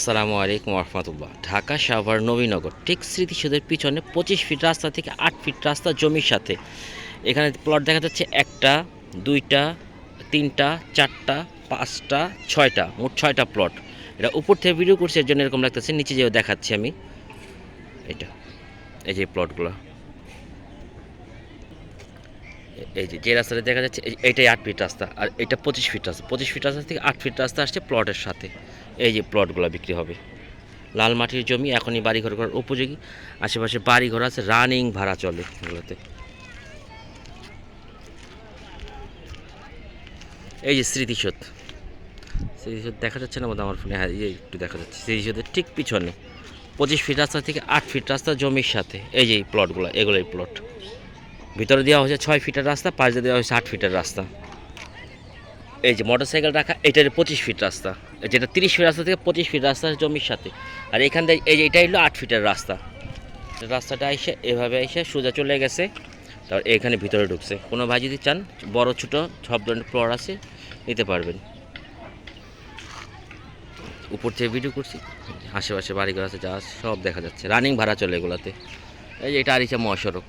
আসসালামু আলাইকুম রহমতুল্লাহ ঢাকা সাভার নবীনগর, ঠিক স্মৃতিসৌধের পিছনে পঁচিশ ফিট রাস্তা থেকে আট ফিট রাস্তা জমির সাথে। এখানে প্লট দেখা যাচ্ছে একটা, দুইটা, তিনটা, চারটা, পাঁচটা, ছয়টা, মোট ছয়টা প্লট এটা উপর থেকে ভিডিও করছি, এর জন্য এরকম লাগতেছে, নিচে যেও দেখাচ্ছি আমি। এটা এই যে প্লটগুলো এই যে যে রাস্তাটা দেখা যাচ্ছে এইটাই আট ফিট রাস্তা, আর এটা পঁচিশ ফিট রাস্তা। পঁচিশ ফিট রাস্তা থেকে আট ফিট রাস্তা আসছে প্লটের সাথে। এই যে প্লটগুলো বিক্রি হবে। লাল মাটির জমি এখনই বাড়িঘর করার উপযোগী। আশেপাশে বাড়িঘর আছে রানিং ভাড়া চলে এগুলোতে। এই যে স্মৃতিসৌধ। স্মৃতিসৌধ দেখা যাচ্ছে না বোধ আমার ফোনে হ্যাঁ এই একটু দেখা যাচ্ছে। স্মৃতিসৌধের ঠিক পিছনে, পঁচিশ ফিট রাস্তা থেকে আট ফিট রাস্তা জমির সাথে। এই যে প্লটগুলো এগুলোই প্লট ভিতরে দেওয়া হয়েছে ছয় ফিটের রাস্তা, পাশে দেওয়া হয়েছে আট ফিটের রাস্তা। এই যে মোটর সাইকেল রাখা, এটার পঁচিশ ফিট রাস্তা। যেটা তিরিশ ফিট রাস্তা থেকে পঁচিশ ফিট রাস্তা জমির সাথে। আর এখান থেকে এই যে এটা হলো আট ফিটের রাস্তা। রাস্তাটা এসে এভাবে এসে সোজা চলে গেছে। তারপর এখানে ভিতরে ঢুকছে। কোনো ভাই যদি চান, বড়, ছোট, সব ধরনের ফ্লোর আছে, নিতে পারবেন। উপর থেকে ভিডিও করছি। আশেপাশে বাড়িঘর আছে, যা সব দেখা যাচ্ছে। রানিং ভাড়া চলে এগুলাতে। এই যে এটা আর আরিচা মহাসড়ক।